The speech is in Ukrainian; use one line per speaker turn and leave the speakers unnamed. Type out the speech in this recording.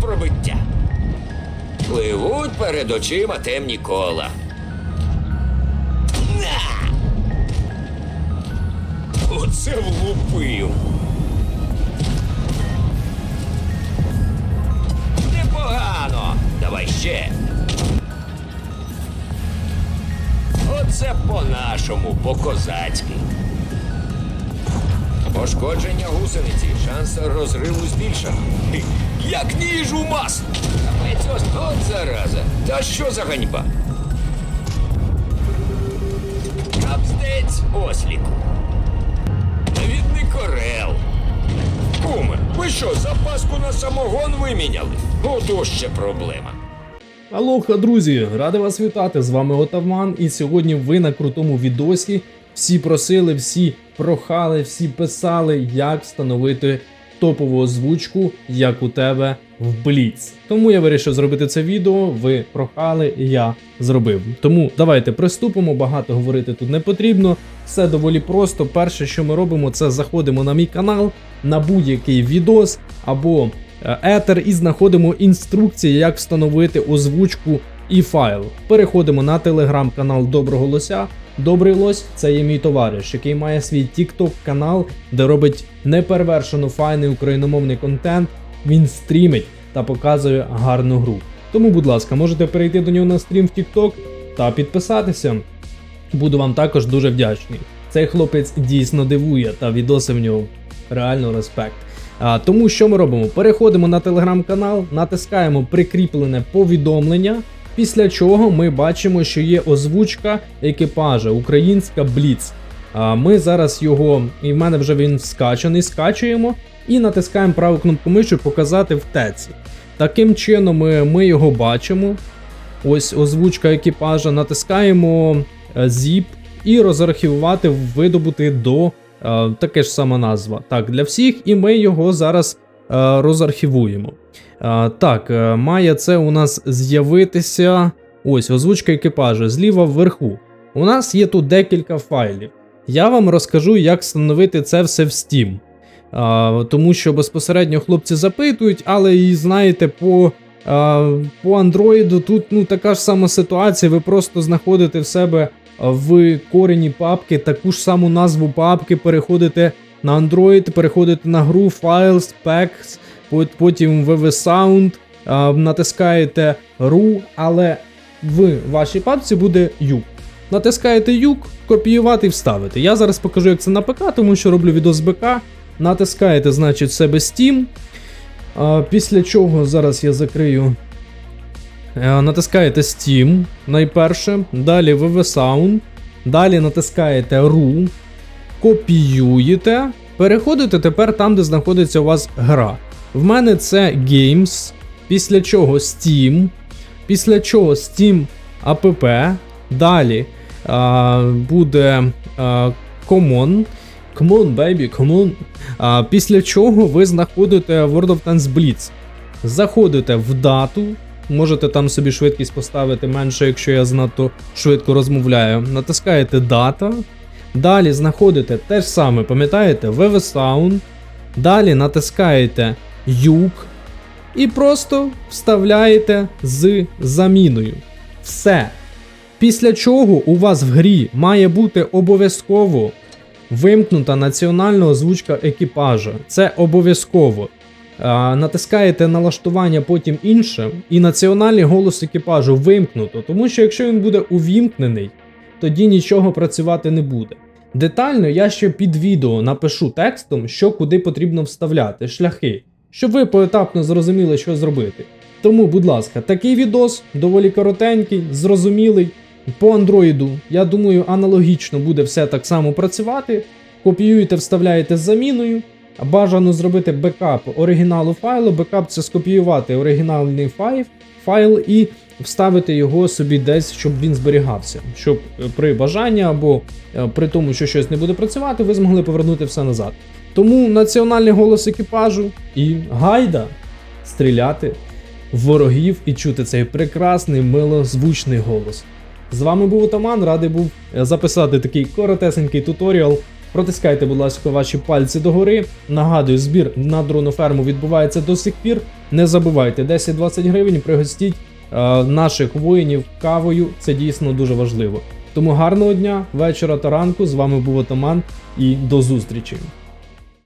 пробиття. Пливуть перед очима темні кола. Оце влупив. Непогано. Давай ще. Оце по-нашому, по-козацьки. Пошкодження гусениці. Шанс розриву збільшено. Як ніж у масло. Капець ось от зараза. Та що за ганьба? Капстець осліку. Навідник орел. Куме, ви що, запаску на самогон виміняли? Ото ще проблема.
Алоха, друзі! Радий вас вітати! З вами Отавман, і сьогодні ви на крутому відосі. Всі просили, всі прохали, всі писали, як встановити топову озвучку, як у тебе в Бліц. Тому я вирішив зробити це відео. Ви прохали, я зробив. Тому давайте приступимо. Багато говорити тут не потрібно. Все доволі просто. Перше, що ми робимо, це заходимо на мій канал на будь-який відос або е, етер і знаходимо інструкції, як встановити озвучку і файл. Переходимо на телеграм-канал Доброго Лося. Добрий лось це є мій товариш, який має свій TikTok канал, де робить неперевершено файний україномовний контент. Він стрімить та показує гарну гру. Тому, будь ласка, можете перейти до нього на стрім в TikTok та підписатися. Буду вам також дуже вдячний. Цей хлопець дійсно дивує, та відоси в нього реально респект. А, тому що ми робимо? Переходимо на телеграм-канал, натискаємо прикріплене повідомлення. Після чого ми бачимо, що є озвучка екіпажа українська Бліц. Ми зараз його, і в мене вже він скачаний, скачуємо і натискаємо праву кнопку миші показати в теці. Таким чином ми, ми його бачимо. Ось озвучка екіпажа, натискаємо е, zip і розархівувати, видобути до е, таке ж сама назва. Так, для всіх, і ми його зараз е, розархівуємо. Е, так, е, має це у нас з'явитися. Ось озвучка екіпажа зліва вверху. У нас є тут декілька файлів. Я вам розкажу, як встановити це все в Steam. А, тому що безпосередньо хлопці запитують, але і знаєте, по, а, по Android тут ну, така ж сама ситуація. Ви просто знаходите в себе в корені папки таку ж саму назву папки, переходите на Android, переходите на гру Files, Packs, потім VV Sound, натискаєте RU, але в вашій папці буде юк. Натискаєте юк, копіювати і вставити. Я зараз покажу, як це на ПК, тому що роблю відео з БК. Натискаєте, значить, себе Steam. Після чого зараз я закрию. Натискаєте Steam найперше. Далі VV Sound. Далі натискаєте RU. Копіюєте. Переходите тепер там, де знаходиться у вас гра. В мене це Games. Після чого Steam. Після чого Steam App. Далі а, буде а, Common. Come on, baby, come on. А, після чого ви знаходите World of Tanks Blitz. Заходите в дату, можете там собі швидкість поставити менше, якщо я занадто швидко розмовляю. Натискаєте дата. Далі знаходите те ж саме, пам'ятаєте, VV Sound. Далі натискаєте юк і просто вставляєте з заміною. Все. Після чого у вас в грі має бути обов'язково вимкнута національна озвучка екіпажа. Це обов'язково. Натискаєте налаштування потім інше, і національний голос екіпажу вимкнуто, тому що якщо він буде увімкнений, тоді нічого працювати не буде. Детально я ще під відео напишу текстом, що куди потрібно вставляти, шляхи, щоб ви поетапно зрозуміли, що зробити. Тому, будь ласка, такий відос доволі коротенький, зрозумілий. По андроїду, я думаю, аналогічно буде все так само працювати. Копіюєте, вставляєте з заміною. Бажано зробити бекап оригіналу файлу. Бекап це скопіювати оригінальний файл, файл і вставити його собі десь, щоб він зберігався. Щоб е, при бажанні або е, при тому, що щось не буде працювати, ви змогли повернути все назад. Тому національний голос екіпажу і гайда стріляти в ворогів і чути цей прекрасний милозвучний голос. З вами був Отаман, радий був е, записати такий коротесенький туторіал. Протискайте, будь ласка, ваші пальці догори. Нагадую, збір на дроноферму відбувається до сих пір. Не забувайте 10-20 гривень, пригостіть наших воїнів кавою. Це дійсно дуже важливо. Тому гарного дня, вечора та ранку. З вами був Отаман і до зустрічі.